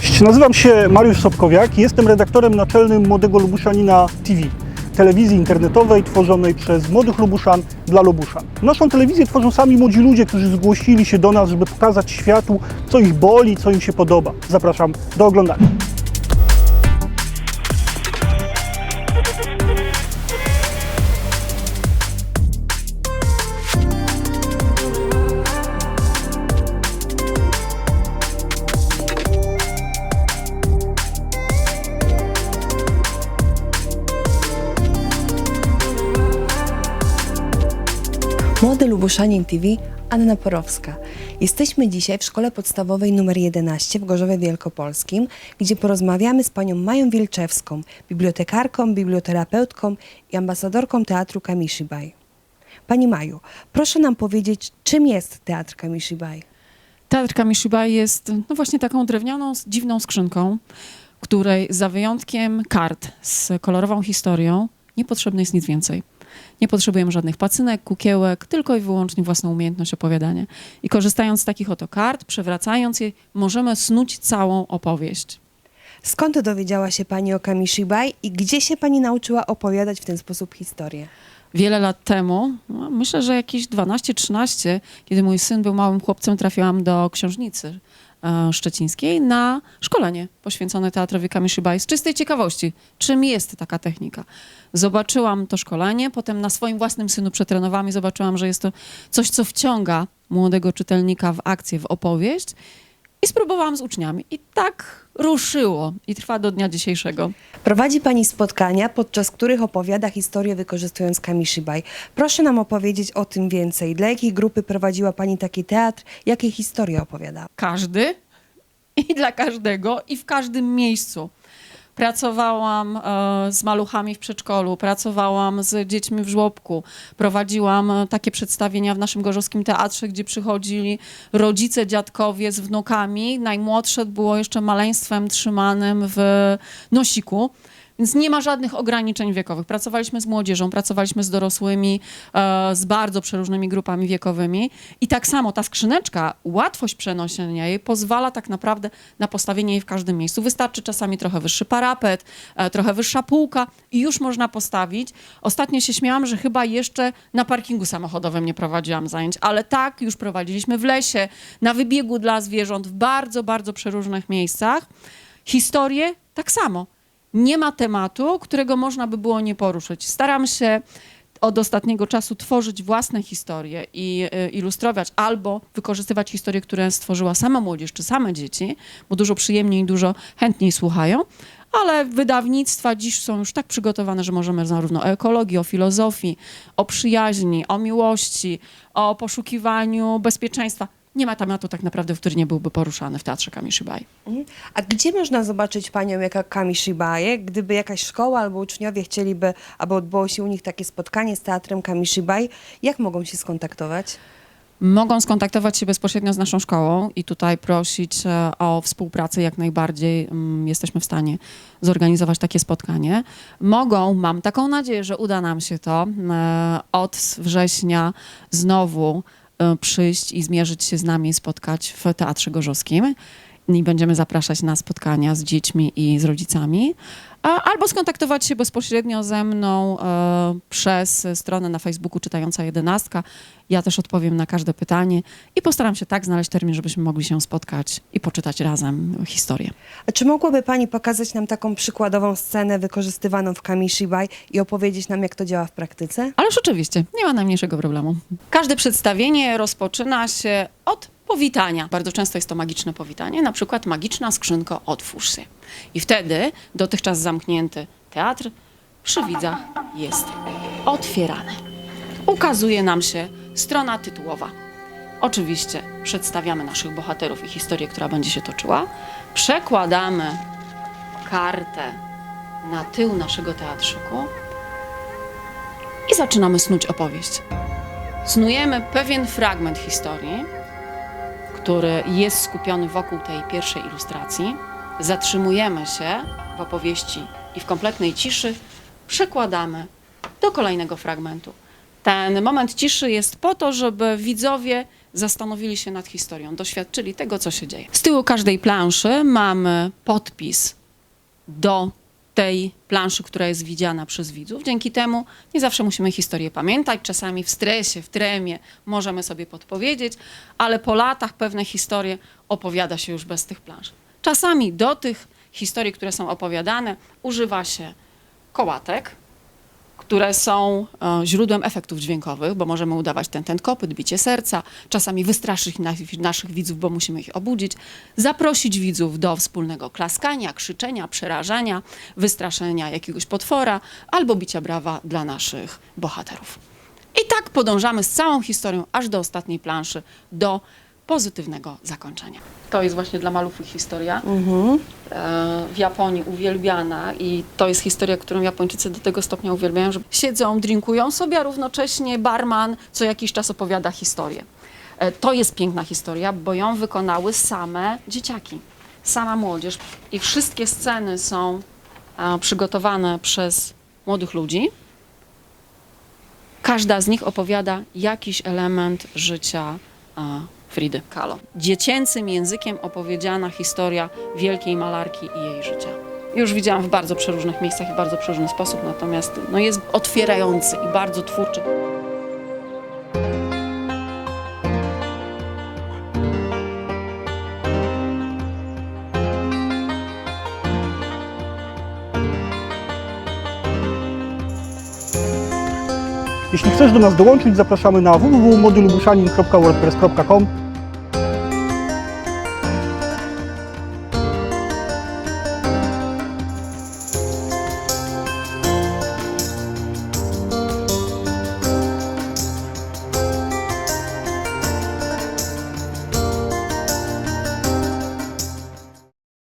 Cześć, nazywam się Mariusz Sobkowiak i jestem redaktorem naczelnym Młodego Lubuszanina TV, telewizji internetowej tworzonej przez młodych Lubuszan dla Lubuszan. Naszą telewizję tworzą sami młodzi ludzie, którzy zgłosili się do nas, żeby pokazać światu, co ich boli, co im się podoba. Zapraszam do oglądania. Młody Lubuszanin TV, Anna Porowska. Jesteśmy dzisiaj w Szkole Podstawowej nr 11 w Gorzowie Wielkopolskim, gdzie porozmawiamy z panią Mają Wilczewską, bibliotekarką, biblioterapeutką i ambasadorką Teatru Kamishibai. Pani Maju, proszę nam powiedzieć, czym jest Teatr Kamishibai? Teatr Kamishibai jest no właśnie taką drewnianą, dziwną skrzynką, której za wyjątkiem kart z kolorową historią niepotrzebne jest nic więcej. Nie potrzebujemy żadnych pacynek, kukiełek, tylko i wyłącznie własną umiejętność opowiadania. I korzystając z takich oto kart, przewracając je, możemy snuć całą opowieść. Skąd dowiedziała się pani o Kamishibai i gdzie się pani nauczyła opowiadać w ten sposób historię? Wiele lat temu, no, myślę, że jakieś 12-13, kiedy mój syn był małym chłopcem, trafiłam do księżnicy szczecińskiej na szkolenie poświęcone teatrowi Kamishibai z czystej ciekawości, czym jest taka technika. Zobaczyłam to szkolenie, potem na swoim własnym synu przetrenowałam i zobaczyłam, że jest to coś, co wciąga młodego czytelnika w akcję, w opowieść i spróbowałam z uczniami. I tak ruszyło i trwa do dnia dzisiejszego. Prowadzi Pani spotkania, podczas których opowiada historię wykorzystując Kamishibai. Proszę nam opowiedzieć o tym więcej. Dla jakiej grupy prowadziła Pani taki teatr? Jakie historie opowiadała? każdy i dla każdego i w każdym miejscu. Pracowałam e, z maluchami w przedszkolu, pracowałam z dziećmi w żłobku, prowadziłam e, takie przedstawienia w naszym gorzowskim teatrze, gdzie przychodzili rodzice, dziadkowie z wnukami. Najmłodsze było jeszcze maleństwem trzymanym w nosiku. Więc nie ma żadnych ograniczeń wiekowych. Pracowaliśmy z młodzieżą, pracowaliśmy z dorosłymi, e, z bardzo przeróżnymi grupami wiekowymi. I tak samo ta skrzyneczka, łatwość przenoszenia jej pozwala tak naprawdę na postawienie jej w każdym miejscu. Wystarczy czasami trochę wyższy parapet, e, trochę wyższa półka i już można postawić. Ostatnio się śmiałam, że chyba jeszcze na parkingu samochodowym nie prowadziłam zajęć, ale tak już prowadziliśmy w lesie, na wybiegu dla zwierząt, w bardzo, bardzo przeróżnych miejscach. Historie tak samo nie ma tematu, którego można by było nie poruszyć. Staram się od ostatniego czasu tworzyć własne historie i y, ilustrować albo wykorzystywać historie, które stworzyła sama młodzież czy same dzieci, bo dużo przyjemniej i dużo chętniej słuchają. Ale wydawnictwa dziś są już tak przygotowane, że możemy zarówno o ekologii, o filozofii, o przyjaźni, o miłości, o poszukiwaniu bezpieczeństwa. Nie ma tematu tak naprawdę, który nie byłby poruszany w Teatrze Kamishibai. Mhm. A gdzie można zobaczyć Panią jako Kamishibai? Gdyby jakaś szkoła albo uczniowie chcieliby, aby odbyło się u nich takie spotkanie z Teatrem Kamishibai, jak mogą się skontaktować? Mogą skontaktować się bezpośrednio z naszą szkołą i tutaj prosić e, o współpracę jak najbardziej. mm, Jesteśmy w stanie zorganizować takie spotkanie. Mogą, mam taką nadzieję, że uda nam się to e, od września znowu przyjść i zmierzyć się z nami, spotkać w Teatrze Gorzowskim. I będziemy zapraszać na spotkania z dziećmi i z rodzicami. Albo skontaktować się bezpośrednio ze mną e, przez stronę na Facebooku Czytająca Jedenastka. Ja też odpowiem na każde pytanie i postaram się tak znaleźć termin, żebyśmy mogli się spotkać i poczytać razem historię. A czy mogłaby Pani pokazać nam taką przykładową scenę wykorzystywaną w Kamishibai i opowiedzieć nam, jak to działa w praktyce? Ależ oczywiście, nie ma najmniejszego problemu. Każde przedstawienie rozpoczyna się od powitania. Bardzo często jest to magiczne powitanie, na przykład magiczna skrzynko otwórz się. I wtedy dotychczas zamknięty teatr przy widzach jest otwierany. Ukazuje nam się strona tytułowa. Oczywiście przedstawiamy naszych bohaterów i historię, która będzie się toczyła. Przekładamy kartę na tył naszego teatrzyku i zaczynamy snuć opowieść. Snujemy pewien fragment historii, który jest skupiony wokół tej pierwszej ilustracji. Zatrzymujemy się w opowieści i w kompletnej ciszy przekładamy do kolejnego fragmentu. Ten moment ciszy jest po to, żeby widzowie zastanowili się nad historią, doświadczyli tego, co się dzieje. Z tyłu każdej planszy mamy podpis do tej planszy, która jest widziana przez widzów. Dzięki temu nie zawsze musimy historię pamiętać, czasami w stresie, w tremie możemy sobie podpowiedzieć, ale po latach pewne historie opowiada się już bez tych plansz. Czasami do tych historii, które są opowiadane, używa się kołatek, które są e, źródłem efektów dźwiękowych, bo możemy udawać ten, ten kopyt, bicie serca, czasami wystraszyć na, naszych widzów, bo musimy ich obudzić, zaprosić widzów do wspólnego klaskania, krzyczenia, przerażania, wystraszenia jakiegoś potwora albo bicia brawa dla naszych bohaterów. I tak podążamy z całą historią aż do ostatniej planszy, do pozytywnego zakończenia. To jest właśnie dla maluchów historia Mhm. e, w Japonii uwielbiana i to jest historia, którą Japończycy do tego stopnia uwielbiają, że siedzą, drinkują sobie, a równocześnie barman co jakiś czas opowiada historię. E, To jest piękna historia, bo ją wykonały same dzieciaki, sama młodzież i wszystkie sceny są e, przygotowane przez młodych ludzi. Każda z nich opowiada jakiś element życia e, Fridy Kahlo. Dziecięcym językiem opowiedziana historia wielkiej malarki i jej życia. Już widziałam w bardzo przeróżnych miejscach i w bardzo przeróżny sposób, natomiast no, jest otwierający i bardzo twórczy. Jeśli chcesz do nas dołączyć, zapraszamy na www.modylubuszanin.wordpress.com